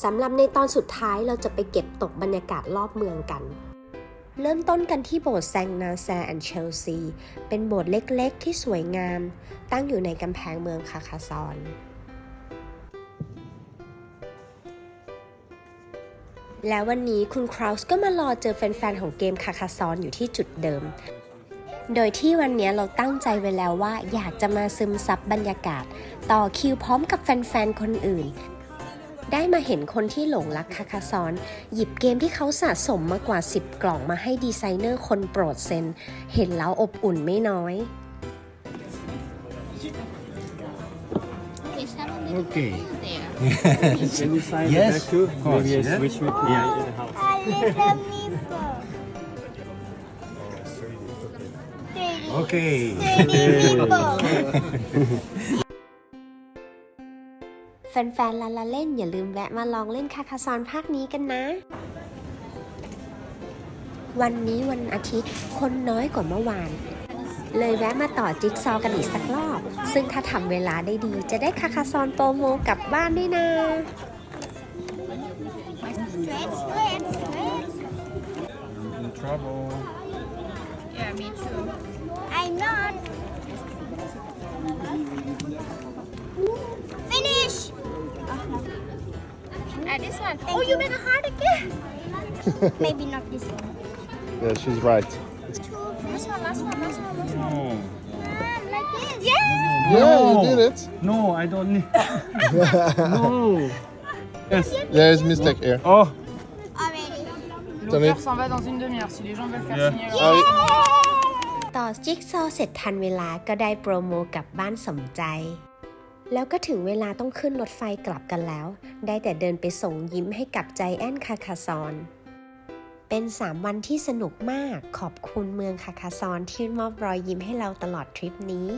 สำหรับในตอนสุดท้ายเราจะไปเก็บตกบรรยากาศรอบเมืองกัน เริ่มต้นกันที่โบสถ์แซงนาแซแอนเชลซี เป็นโบสถ์เล็กๆ ที่สวยงาม ตั้งอยู่ในกำแพงเมืองคาคาซอน แล้ววันนี้คุณคราวส์ก็มารอเจอแฟนๆ ของเกมคาคาซอนอยู่ที่จุดเดิม โดยที่วันนี้เราตั้งใจไว้แล้วว่าอยากจะมาซึมซับบรรยากาศ ต่อคิวพร้อมกับแฟนๆ คนอื่น ได้มาเห็นคนที่หลงรักคาคาซอน หยิบเกมที่เขาสะสมมากว่า 10 กล่องมาให้ดีไซเนอร์คนโปรดเซ็นเห็นแล้วอบอุ่นไม่น้อย Okay, stand on the Okay. there. Can you sign Yes, the back too? of course, Maybe I yeah. switch with you in the house. A little meatball. Okay. meatball. แฟนๆลาลาเล่นอย่าลืมแวะมาลองเล่นคาคาซอนภาคนี้กันนะ วันนี้วันอาทิตย์คนน้อยกว่าเมื่อวาน เลยแวะมาต่อจิ๊กซอว์กันอีกสักรอบ ซึ่งถ้าทำเวลาได้ดีจะได้คาคาซอนโปรโมกลับบ้านด้วยนะ Stretch, stretch, stretch. In trouble. Ah, this one. oh, you made a heart again. Maybe not this one. Yeah, she's right. Last one, last one, last one, last one. No. Um, like this. Yeah. Yeah, you No. did it. No, I don't need. no. Yes. There is mistake here. Oh. Already. Tenez. s'en va dans une demi-heure. Si les gens veulent faire Yeah. signer Ah oui. ต่อจิ๊กซอว์เสร็จทันเวลาก็ได้โปรโมกลับบ้านสมใจ แล้วก็ถึงเวลาต้องขึ้นรถไฟกลับกันแล้ว ได้แต่เดินไปส่งยิ้มให้กับใจแอนคาคาซอน เป็น 3 วันที่สนุกมาก ขอบคุณเมืองคาคาซอนที่มอบรอยยิ้มให้เราตลอดทริปนี้